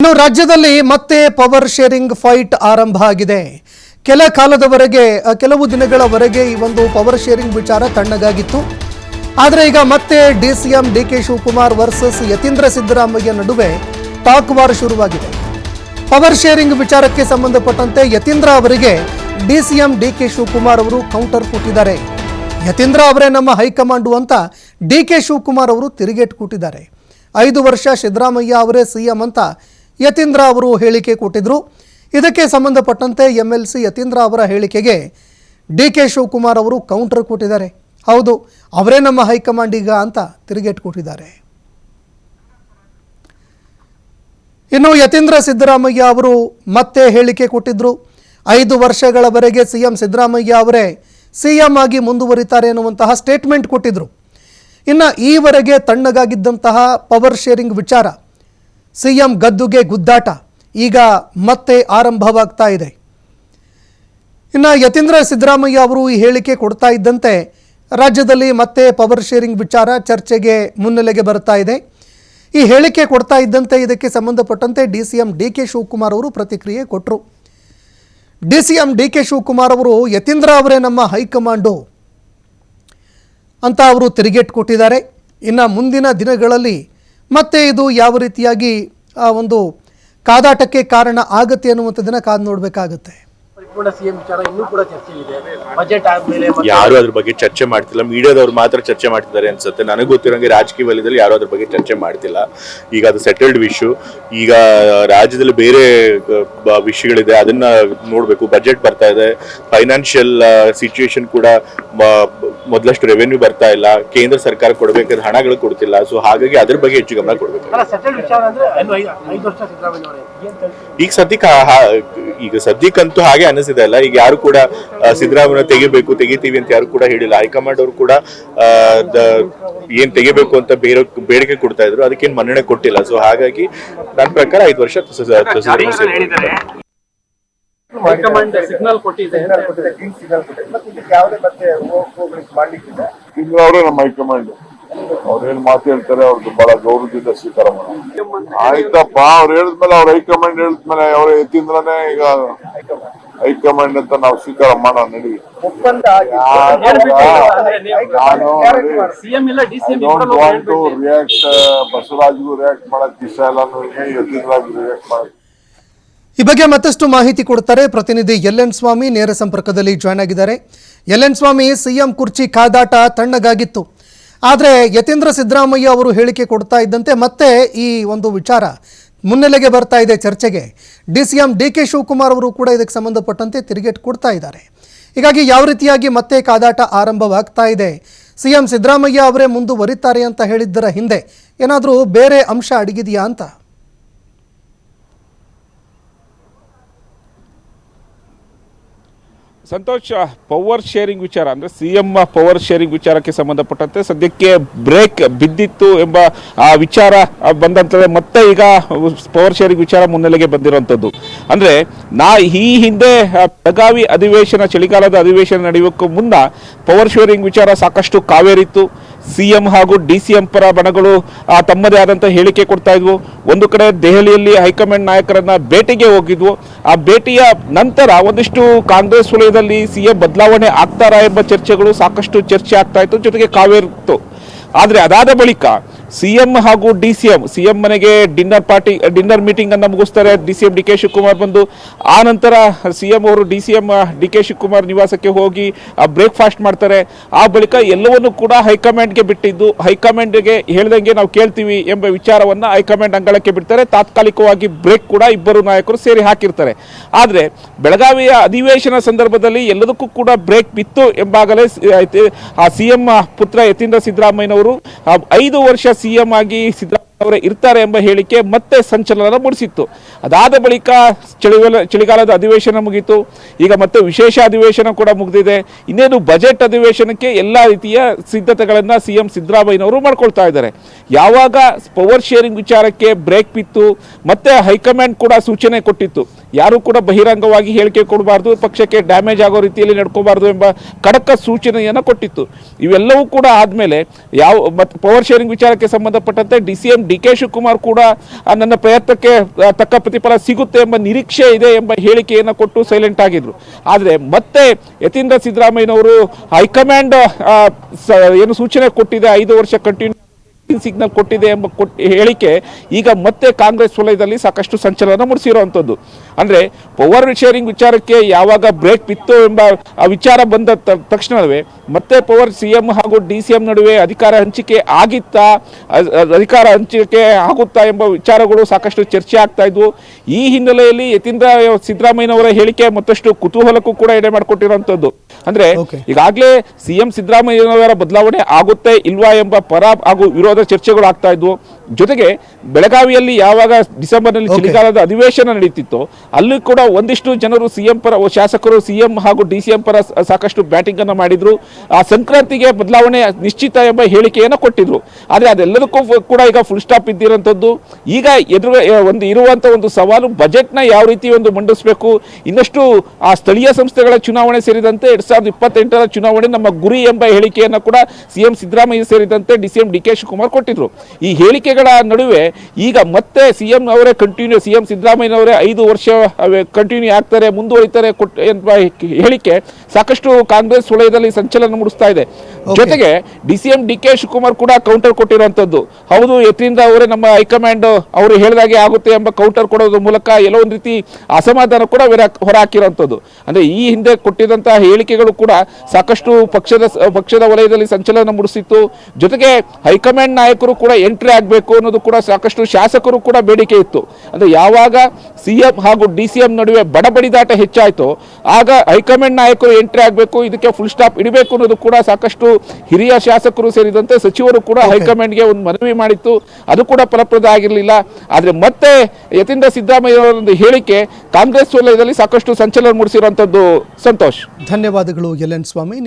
ಇನ್ನು ರಾಜ್ಯದಲ್ಲಿ ಮತ್ತೆ ಪವರ್ ಶೇರಿಂಗ್ ಫೈಟ್ ಆರಂಭ ಆಗಿದೆ. ಕೆಲ ಕಾಲದವರೆಗೆ ಕೆಲವು ದಿನಗಳವರೆಗೆ ಈ ಒಂದು ಪವರ್ ಶೇರಿಂಗ್ ವಿಚಾರ ತಣ್ಣಗಾಗಿತ್ತು. ಆದರೆ ಈಗ ಮತ್ತೆ D C M D K Shivakumar versus Yathindra Siddaramaiah ನಡುವೆ ಟಾಕ್ ವಾರ್ ಶುರುವಾಗಿದೆ. ಪವರ್ ಶೇರಿಂಗ್ ವಿಚಾರಕ್ಕೆ ಸಂಬಂಧಪಟ್ಟಂತೆ ಯತೀಂದ್ರ ಅವರಿಗೆ D C M D K Shivakumar ಅವರು ಕೌಂಟರ್ ಕೊಟ್ಟಿದ್ದಾರೆ. ಯತೀಂದ್ರ ಅವರೇ ನಮ್ಮ ಹೈಕಮಾಂಡು ಅಂತ ಡಿ ಕೆ ಶಿವಕುಮಾರ್ ಅವರು ತಿರುಗೇಟ್ ಕೊಟ್ಟಿದ್ದಾರೆ. ಐದು ವರ್ಷ ಸಿದ್ದರಾಮಯ್ಯ ಅವರೇ ಸಿಎಂ ಅಂತ ಯತೀಂದ್ರ ಅವರು ಹೇಳಿಕೆ ಕೊಟ್ಟಿದ್ರು. ಇದಕ್ಕೆ ಸಂಬಂಧಪಟ್ಟಂತೆ ಎಂ ಎಲ್ ಸಿ ಯತೀಂದ್ರ ಅವರ ಹೇಳಿಕೆಗೆ ಡಿ ಕೆ ಶಿವಕುಮಾರ್ ಅವರು ಕೌಂಟರ್ ಕೊಟ್ಟಿದ್ದಾರೆ. ಹೌದು, ಅವರೇ ನಮ್ಮ ಹೈಕಮಾಂಡ್ ಈಗ ಅಂತ ತಿರುಗೇಟು ಕೊಟ್ಟಿದ್ದಾರೆ. ಇನ್ನು ಯತೀಂದ್ರ ಸಿದ್ದರಾಮಯ್ಯ ಅವರು ಮತ್ತೆ ಹೇಳಿಕೆ ಕೊಟ್ಟಿದ್ರು. ಐದು ವರ್ಷಗಳವರೆಗೆ ಸಿ ಎಂ ಸಿದ್ದರಾಮಯ್ಯ ಅವರೇ ಸಿ ಎಂ ಆಗಿ ಮುಂದುವರಿತಾರೆ ಎನ್ನುವಂತಹ ಸ್ಟೇಟ್ಮೆಂಟ್ ಕೊಟ್ಟಿದ್ರು. ಇನ್ನು ಈವರೆಗೆ ತಣ್ಣಗಾಗಿದ್ದಂತಹ ಪವರ್ ಶೇರಿಂಗ್ ವಿಚಾರ ಸಿ ಎಂ ಗದ್ದುಗೆ ಗುದ್ದಾಟ. ಈಗ ಮತ್ತೆ ಆರಂಭವಾಗ್ತಾ ಇದೆ. ಇನ್ನು ಯತೀಂದ್ರ ಸಿದ್ದರಾಮಯ್ಯ ಅವರು ಈ ಹೇಳಿಕೆ ಕೊಡ್ತಾ ಇದ್ದಂತೆ ರಾಜ್ಯದಲ್ಲಿ ಮತ್ತೆ ಪವರ್ ಶೇರಿಂಗ್ ವಿಚಾರ ಚರ್ಚೆಗೆ ಮುನ್ನೆಲೆಗೆ ಬರ್ತಾ ಇದೆ. ಈ ಹೇಳಿಕೆ ಕೊಡ್ತಾ ಇದ್ದಂತೆ ಇದಕ್ಕೆ ಸಂಬಂಧಪಟ್ಟಂತೆ D C M D K Shivakumar ಅವರು ಪ್ರತಿಕ್ರಿಯೆ ಕೊಟ್ಟರು D C M D K Shivakumar ಅವರು, ಯತೀಂದ್ರ ಅವರೇ ನಮ್ಮ ಹೈಕಮಾಂಡು ಅಂತ ಅವರು ತಿರುಗೇಟು ಕೊಟ್ಟಿದ್ದಾರೆ. ಇನ್ನು ಮುಂದಿನ ದಿನಗಳಲ್ಲಿ ಮತ್ತೆ ಇದು ಯಾವ ರೀತಿಯಾಗಿ ಒಂದು ಕಾದಾಟಕ್ಕೆ ಕಾರಣ ಆಗುತ್ತೆ ಅನ್ನುವಂಥದ್ದನ್ನು ಕಾದು ನೋಡಬೇಕಾಗತ್ತೆ. ಸಿಎಂ ವಿಚಾರ ಇನ್ನೂ ಕೂಡ ಚರ್ಚೆ ಇದೆ. ಬಜೆಟ್ ಆದ್ಮೇಲೆ ಯಾರು ಅದ್ರ ಬಗ್ಗೆ ಚರ್ಚೆ ಮಾಡ್ತಿಲ್ಲ. ಮೀಡಿಯಾದವ್ರು ಮಾತ್ರ ಚರ್ಚೆ ಮಾಡ್ತಿದ್ದಾರೆ ಅನ್ಸುತ್ತೆ. ನನಗೆ ಗೊತ್ತಿರೋಂಗೆ ರಾಜಕೀಯ ವಲಯದಲ್ಲಿ ಯಾರು ಅದ್ರ ಬಗ್ಗೆ ಚರ್ಚೆ ಮಾಡ್ತಿಲ್ಲ. ಈಗ ಅದು ಸೆಟಲ್ಡ್ ವಿಷು ಈಗ ರಾಜ್ಯದಲ್ಲಿ ಬೇರೆ ವಿಷಯಗಳಿದೆ. ಅದನ್ನ ನೋಡ್ಬೇಕು. ಬಜೆಟ್ ಬರ್ತಾ ಇದೆ. ಫೈನಾನ್ಷಿಯಲ್ ಸಿಚುಯೇಷನ್ ಕೂಡ ಮೊದಲಷ್ಟು ರೆವೆನ್ಯೂ ಬರ್ತಾ ಇಲ್ಲ. ಕೇಂದ್ರ ಸರ್ಕಾರ ಕೊಡಬೇಕಾದ ಹಣಗಳು ಕೊಡ್ತಿಲ್ಲ. ಸೊ ಹಾಗಾಗಿ ಅದ್ರ ಬಗ್ಗೆ ಹೆಚ್ಚು ಗಮನ ಕೊಡಬೇಕು. ಈಗ ಸದ್ಯಕ್ಕೆ ಈಗ ಸದ್ಯಕ್ಕಂತೂ ಹಾಗೆ ಅನಿಸಿದೆ ಅಲ್ಲ? ಈಗ ಯಾರು ಕೂಡ ಸಿದ್ದರಾಮಯ್ಯ ತೆಗಿಬೇಕು ತೆಗಿತೀವಿ ಅಂತ ಯಾರು ಕೂಡ ಹೇಳಿಲ್ಲ. ಹೈಕಮಾಂಡ್ ಅವರು ಕೂಡ ಏನ್ ತೆಗಿಬೇಕು ಅಂತ ಬೇರೆ ಬೇಡಿಕೆ ಕೊಡ್ತಾ ಇದ್ರು. ಅದಕ್ಕೇನು ಮನ್ನಣೆ ಕೊಟ್ಟಿಲ್ಲ. ಸೊ ಹಾಗಾಗಿ ನನ್ನ ಪ್ರಕಾರ ಐದು ವರ್ಷ. ಹೈಕಮಾಂಡ್ ಸಿಗ್ನಲ್ ಕೊಟ್ಟಿದೆ. ಅವರೇ ನಮ್ಮ ಹೈಕಮಾಂಡ್. ಅವ್ರೇನ್ ಮಾತು ಹೇಳ್ತಾರೆ ಅವ್ರದ್ದು ಬಹಳ ಗೌರವದಿಂದ ಸ್ವೀಕಾರ ಮಾಡೋಣ ಆಯ್ತಪ್ಪ ಅವ್ರು ಹೇಳಿದ್ಮೇಲೆ ಅವ್ರ ಹೈಕಮಾಂಡ್ ಹೇಳಿದ್ಮೇಲೆ ಅವ್ರ ಎತ್ತಿಂದ್ರನೇ ಈಗ ಹೈಕಮಾಂಡ್ ಅಂತ ನಾವು ಸ್ವೀಕಾರ ಮಾಡೋಣ ನಡಿ. ರಿಯಾಕ್ಟ್ ಬಸವರಾಜ್ಗೂ ರಿಯಾಕ್ಟ್ ಮಾಡಕ್ ಇಷ್ಟ ಇಲ್ಲ ರಿಯಾಕ್ಟ್ ಮಾಡಕ್ ಈ ಬಗ್ಗೆ ಮತ್ತಷ್ಟು ಮಾಹಿತಿ ಕೊಡ್ತಾರೆ ಪ್ರತಿನಿಧಿ ಎಲ್ ಎನ್ ಸ್ವಾಮಿ ನೇರ ಸಂಪರ್ಕದಲ್ಲಿ ಜಾಯ್ನ್ ಆಗಿದ್ದಾರೆ. ಎಲ್ ಎನ್ ಸ್ವಾಮಿ ಸಿಎಂ ಕುರ್ಚಿ ಕಾದಾಟ ತಣ್ಣಗಾಗಿತ್ತು. ಆದರೆ ಯತೀಂದ್ರ ಸಿದ್ದರಾಮಯ್ಯ ಅವರು ಹೇಳಿಕೆ ಕೊಡ್ತಾ ಇದ್ದಂತೆ ಮತ್ತೆ ಈ ಒಂದು ವಿಚಾರ ಮುನ್ನೆಲೆಗೆ ಬರ್ತಾ ಇದೆ ಚರ್ಚೆಗೆ. D C M D K Shivakumar ಅವರು ಕೂಡ ಇದಕ್ಕೆ ಸಂಬಂಧಪಟ್ಟಂತೆ ತಿರುಗೇಟು ಕೊಡ್ತಾ ಇದ್ದಾರೆ. ಹೀಗಾಗಿ ಯಾವ ರೀತಿಯಾಗಿ ಮತ್ತೆ ಕಾದಾಟ ಆರಂಭವಾಗ್ತಾ ಇದೆ? ಸಿ ಎಂ ಸಿದ್ದರಾಮಯ್ಯ ಅವರೇ ಮುಂದುವರಿತಾರೆ ಅಂತ ಹೇಳಿದ್ದರ ಹಿಂದೆ ಏನಾದರೂ ಬೇರೆ ಅಂಶ ಅಡಗಿದೆಯಾ ಅಂತ? ಸಂತೋಷ್ ಪವರ್ ಶೇರಿಂಗ್ ವಿಚಾರ ಅಂದರೆ ಸಿ ಎಂ ಪವರ್ ಶೇರಿಂಗ್ ವಿಚಾರಕ್ಕೆ ಸಂಬಂಧಪಟ್ಟಂತೆ ಸದ್ಯಕ್ಕೆ ಬ್ರೇಕ್ ಬಿದ್ದಿತ್ತು ಎಂಬ ಆ ವಿಚಾರ ಬಂದಂಥದ್ದೇ ಮತ್ತೆ ಈಗ ಪವರ್ ಶೇರಿಂಗ್ ವಿಚಾರ ಮುನ್ನೆಲೆಗೆ ಬಂದಿರುವಂಥದ್ದು ಅಂದರೆ ನಾ ಈ ಹಿಂದೆ ಬೆಳಗಾವಿ ಅಧಿವೇಶನ, ಚಳಿಗಾಲದ ಅಧಿವೇಶನ ನಡೆಯೋಕ್ಕೂ ಮುನ್ನ ಪವರ್ ಶೇರಿಂಗ್ ವಿಚಾರ ಸಾಕಷ್ಟು ಕಾವೇರಿತ್ತು. ಸಿ ಎಂ ಹಾಗೂ ಡಿ ಸಿ ಎಂ ಪರ ಬಣಗಳು ತಮ್ಮದೇ ಆದಂಥ ಹೇಳಿಕೆ ಕೊಡ್ತಾ ಇದ್ವು. ಒಂದು ಕಡೆ ದೆಹಲಿಯಲ್ಲಿ ಹೈಕಮಾಂಡ್ ನಾಯಕರನ್ನ ಭೇಟಿಗೆ ಹೋಗಿದ್ವು. ಆ ಭೇಟಿಯ ನಂತರ ಒಂದಿಷ್ಟು ಕಾಂಗ್ರೆಸ್ ವಲಯದಲ್ಲಿ ಸಿ ಬದಲಾವಣೆ ಆಗ್ತಾರಾ ಎಂಬ ಚರ್ಚೆಗಳು ಸಾಕಷ್ಟು ಚರ್ಚೆ ಆಗ್ತಾ ಇತ್ತು, ಜೊತೆಗೆ ಕಾವೇರಿತ್ತು. ಆದರೆ ಅದಾದ ಬಳಿಕ ಸಿ ಎಂ ಹಾಗೂ D C M C M ಮನೆಗೆ ಡಿನ್ನರ್ ಪಾರ್ಟಿ, ಡಿನ್ನರ್ ಮೀಟಿಂಗ್ ಅನ್ನ ಮುಗಿಸ್ತಾರೆ. D C M D K Shivakumar ಬಂದು, ಆ ನಂತರ ಸಿ ಎಂ ಅವರು D C M D K Shivakumar ನಿವಾಸಕ್ಕೆ ಹೋಗಿ ಬ್ರೇಕ್ಫಾಸ್ಟ್ ಮಾಡ್ತಾರೆ. ಆ ಬಳಿಕ ಎಲ್ಲವನ್ನು ಕೂಡ ಹೈಕಮಾಂಡ್ಗೆ ಬಿಟ್ಟಿದ್ದು, ಹೈಕಮಾಂಡ್ಗೆ ಹೇಳ್ದಂಗೆ ನಾವು ಕೇಳ್ತೀವಿ ಎಂಬ ವಿಚಾರವನ್ನ ಹೈಕಮಾಂಡ್ ಅಂಗಳಕ್ಕೆ ಬಿಡ್ತಾರೆ. ತಾತ್ಕಾಲಿಕವಾಗಿ ಬ್ರೇಕ್ ಕೂಡ ಇಬ್ಬರು ನಾಯಕರು ಸೇರಿ ಹಾಕಿರ್ತಾರೆ. ಆದರೆ, ಬೆಳಗಾವಿಯ ಅಧಿವೇಶನ ಸಂದರ್ಭದಲ್ಲಿ ಎಲ್ಲದಕ್ಕೂ ಕೂಡ ಬ್ರೇಕ್ ಬಿತ್ತು ಎಂಬಾಗಲೇ ಆ ಸಿ ಎಂ ಪುತ್ರ ಯತೀಂದ್ರ ಸಿದ್ದರಾಮಯ್ಯನವರು ಐದು ವರ್ಷ ಸಿ ಎಂ ಆಗಿ ಸಿದ್ದರಾಮಯ್ಯ ಅವರೇ ಇರ್ತಾರೆ ಎಂಬ ಹೇಳಿಕೆ ಮತ್ತೆ ಸಂಚಲನ ಮೂಡಿಸಿತ್ತು. ಅದಾದ ಬಳಿಕ ಚಳಿಗಾಲ, ಚಳಿಗಾಲದ ಅಧಿವೇಶನ ಮುಗೀತು ಈಗ ಮತ್ತೆ ವಿಶೇಷ ಅಧಿವೇಶನ ಕೂಡ ಮುಗಿದಿದೆ. ಇನ್ನೇನು ಬಜೆಟ್ ಅಧಿವೇಶನಕ್ಕೆ ಎಲ್ಲ ರೀತಿಯ ಸಿದ್ಧತೆಗಳನ್ನು ಸಿ ಎಂ ಸಿದ್ದರಾಮಯ್ಯನವರು ಮಾಡ್ಕೊಳ್ತಾ ಇದ್ದಾರೆ. ಯಾವಾಗ ಪವರ್ ಶೇರಿಂಗ್ ವಿಚಾರಕ್ಕೆ ಬ್ರೇಕ್ ಬಿತ್ತು, ಮತ್ತೆ ಹೈಕಮಾಂಡ್ ಕೂಡ ಸೂಚನೆ ಕೊಟ್ಟಿತ್ತು. ಯಾರೂ ಕೂಡ ಬಹಿರಂಗವಾಗಿ ಹೇಳಿಕೆ ಕೊಡಬಾರ್ದು, ಪಕ್ಷಕ್ಕೆ ಡ್ಯಾಮೇಜ್ ಆಗೋ ರೀತಿಯಲ್ಲಿ ನಡ್ಕೋಬಾರ್ದು ಎಂಬ ಖಡಕ ಸೂಚನೆಯನ್ನು ಕೊಟ್ಟಿತ್ತು. ಇವೆಲ್ಲವೂ ಕೂಡ ಆದಮೇಲೆ ಯಾವ ಮತ್ತು ಪವರ್ ಶೇರಿಂಗ್ ವಿಚಾರಕ್ಕೆ ಸಂಬಂಧಪಟ್ಟಂತೆ D C M D K Shivakumar ಕೂಡ ನನ್ನ ಪ್ರಯತ್ನಕ್ಕೆ ತಕ್ಕ ಪ್ರತಿಫಲ ಸಿಗುತ್ತೆ ಎಂಬ ನಿರೀಕ್ಷೆ ಇದೆ ಎಂಬ ಹೇಳಿಕೆಯನ್ನು ಕೊಟ್ಟು ಸೈಲೆಂಟ್ ಆಗಿದ್ರು. ಆದರೆ ಮತ್ತೆ ಯತೀಂದ್ರ ಸಿದ್ದರಾಮಯ್ಯನವರು ಹೈಕಮಾಂಡ್ ಏನು ಸೂಚನೆ ಕೊಟ್ಟಿದೆ, ಐದು ವರ್ಷ ಕಂಟಿನ್ಯೂ ಸಿಗ್ನಲ್ ಕೊಟ್ಟಿದೆ ಎಂಬ ಹೇಳಿಕೆ ಈಗ ಮತ್ತೆ ಕಾಂಗ್ರೆಸ್ ವಲಯದಲ್ಲಿ ಸಾಕಷ್ಟು ಸಂಚಲನ ಮೂಡಿಸಿರುವಂಥದ್ದು. ಅಂದರೆ ಪವರ್ ಶೇರಿಂಗ್ ವಿಚಾರಕ್ಕೆ ಯಾವಾಗ ಬ್ರೇಕ್ ಬಿತ್ತು ಎಂಬ ಆ ವಿಚಾರ ಬಂದ ತಕ್ಷಣವೇ ಮತ್ತೆ ಪವರ್ ಸಿ ಎಂ ಹಾಗೂ ಡಿ ಸಿ ಎಂ ನಡುವೆ ಅಧಿಕಾರ ಹಂಚಿಕೆ ಆಗಿತ್ತಾ ಅಧಿಕಾರ ಹಂಚಿಕೆ ಆಗುತ್ತಾ ಎಂಬ ವಿಚಾರಗಳು ಸಾಕಷ್ಟು ಚರ್ಚೆ ಆಗ್ತಾ ಇದ್ವು. ಈ ಹಿನ್ನೆಲೆಯಲ್ಲಿ ಯತೀಂದ್ರ ಸಿದ್ದರಾಮಯ್ಯನವರ ಹೇಳಿಕೆ ಮತ್ತಷ್ಟು ಕುತೂಹಲಕ್ಕೂ ಕೂಡ ಎಡೆ ಮಾಡಿಕೊಟ್ಟಿರುವಂಥದ್ದು. ಅಂದ್ರೆ ಈಗಾಗಲೇ ಸಿ ಸಿಎಂ ಸಿದ್ದರಾಮಯ್ಯನವರ ಬದಲಾವಣೆ ಆಗುತ್ತೆ ಇಲ್ವಾ ಎಂಬ ಪರ ಹಾಗೂ ವಿರೋಧ ಚರ್ಚೆಗಳು ಆಗ್ತಾ ಇದ್ವು. ಜೊತೆಗೆ ಬೆಳಗಾವಿಯಲ್ಲಿ ಯಾವಾಗ ಡಿಸೆಂಬರ್ನಲ್ಲಿ. ಚಳಿಗಾಲದ ಅಧಿವೇಶನ ನಡೀತಿತ್ತು ಅಲ್ಲಿ ಕೂಡ ಒಂದಿಷ್ಟು ಜನರು ಸಿಎಂ ಪರ ಶಾಸಕರು ಸಿಎಂ ಹಾಗೂ ಡಿ ಸಿ ಎಂ ಪರ ಸಾಕಷ್ಟು ಬ್ಯಾಟಿಂಗ್ ಅನ್ನು ಮಾಡಿದ್ರು. ಆ ಸಂಕ್ರಾಂತಿಗೆ ಬದಲಾವಣೆ ನಿಶ್ಚಿತ ಎಂಬ ಹೇಳಿಕೆಯನ್ನು ಕೊಟ್ಟಿದ್ರು. ಆದರೆ ಅದೆಲ್ಲದಕ್ಕೂ ಕೂಡ ಈಗ ಫುಲ್ ಸ್ಟಾಪ್ ಇದ್ದಿರೋಂಥದ್ದು. ಈಗ ಎದುರು ಒಂದು ಇರುವಂಥ ಒಂದು ಸವಾಲು ಬಜೆಟ್ನ ಯಾವ ರೀತಿ ಒಂದು ಮಂಡಿಸಬೇಕು? ಇನ್ನಷ್ಟು ಆ ಸ್ಥಳೀಯ ಸಂಸ್ಥೆಗಳ ಚುನಾವಣೆ ಸೇರಿದಂತೆ ಎರಡ್ ಸಾವಿರದ ಇಪ್ಪತ್ತೆಂಟರ ಚುನಾವಣೆ ನಮ್ಮ ಗುರಿ ಎಂಬ ಹೇಳಿಕೆಯನ್ನು ಕೂಡ ಸಿಎಂ ಸಿದ್ದರಾಮಯ್ಯ ಸೇರಿದಂತೆ D C M D K Shivakumar ಕೊಟ್ಟಿದ್ರು. ಈ ಹೇಳಿಕೆಗಳ ನಡುವೆ ಈಗ ಮತ್ತೆ ಸಿಎಂ ಅವರೇ ಕಂಟಿನ್ಯೂ ಸಿ ಎಂ ಸಿದ್ದರಾಮಯ್ಯನವರೇ ಐದು ವರ್ಷ ಕಂಟಿನ್ಯೂ ಆಗ್ತಾರೆ ಮುಂದುವರಿತಾರೆ ಕೊಟ್ಟು ಎಂಬ ಹೇಳಿಕೆ ಸಾಕಷ್ಟು ಕಾಂಗ್ರೆಸ್ ವಲಯದಲ್ಲಿ ಸಂಚಲನ ಮೂಡಿಸ್ತಾ ಇದೆ. ಜೊತೆಗೆ D C M D K Shivakumar ಕೂಡ ಕೌಂಟರ್ ಕೊಟ್ಟಿರುವಂತದ್ದು ಹೌದು ಯತೀಂದ್ರ ಅವರೇ ನಮ್ಮ ಹೈಕಮಾಂಡ್ ಅವರು ಹೇಳಿದಾಗೆ ಆಗುತ್ತೆ ಎಂಬ ಕೌಂಟರ್ ಕೊಡೋದ್ರ ಮೂಲಕ ಎಲ್ಲೋ ಒಂದು ರೀತಿ ಅಸಮಾಧಾನ ಕೂಡ ಹೊರಹಾಕಿರುವಂಥದ್ದು. ಅಂದ್ರೆ ಈ ಹಿಂದೆ ಕೊಟ್ಟಿದಂತಹ ಹೇಳಿಕೆಗಳು ಕೂಡ ಸಾಕಷ್ಟು ಪಕ್ಷದ ಪಕ್ಷದ ವಲಯದಲ್ಲಿ ಸಂಚಲನ ಮೂಡಿಸಿತ್ತು. ಜೊತೆಗೆ ಹೈಕಮಾಂಡ್ ನಾಯಕರು ಕೂಡ ಎಂಟ್ರಿ ಆಗಬೇಕು ಅನ್ನೋದು ಕೂಡ ಸಾಕಷ್ಟು ಶಾಸಕರು ಕೂಡ ಬೇಡಿಕೆ ಇತ್ತು. ಅಂದ್ರೆ ಯಾವಾಗ ಸಿಎಂ ಹಾಗೂ ಡಿ ಸಿ ಎಂ ನಡುವೆ ಬಡಬಡಿದಾಟ ಹೆಚ್ಚಾಯಿತು ಆಗ ಹೈಕಮಾಂಡ್ ನಾಯಕರು ಎಂಟ್ರಿ ಆಗಬೇಕು ಇದಕ್ಕೆ ಫುಲ್ ಸ್ಟಾಪ್ ಇಡಬೇಕು ಅನ್ನೋದು ಕೂಡ ಸಾಕಷ್ಟು ಹಿರಿಯ ಶಾಸಕರು ಸೇರಿದಂತೆ ಸಚಿವರು ಕೂಡ ಹೈಕಮಾಂಡ್ಗೆ ಒಂದು ಮನವಿ ಮಾಡಿತ್ತು. ಅದು ಕೂಡ ಫಲಪ್ರದ ಆಗಿರಲಿಲ್ಲ. ಆದರೆ ಮತ್ತೆ ಯತೀಂದ್ರ ಸಿದ್ದರಾಮಯ್ಯ ಹೇಳಿಕೆ ಕಾಂಗ್ರೆಸ್ ವಲಯದಲ್ಲಿ ಸಾಕಷ್ಟು ಸಂಚಲನ ಮೂಡಿಸಿರುವಂಥದ್ದು ಸಂತೋಷ್. ಧನ್ಯವಾದಗಳು ಎಲ್ ಎನ್ ಸ್ವಾಮಿ.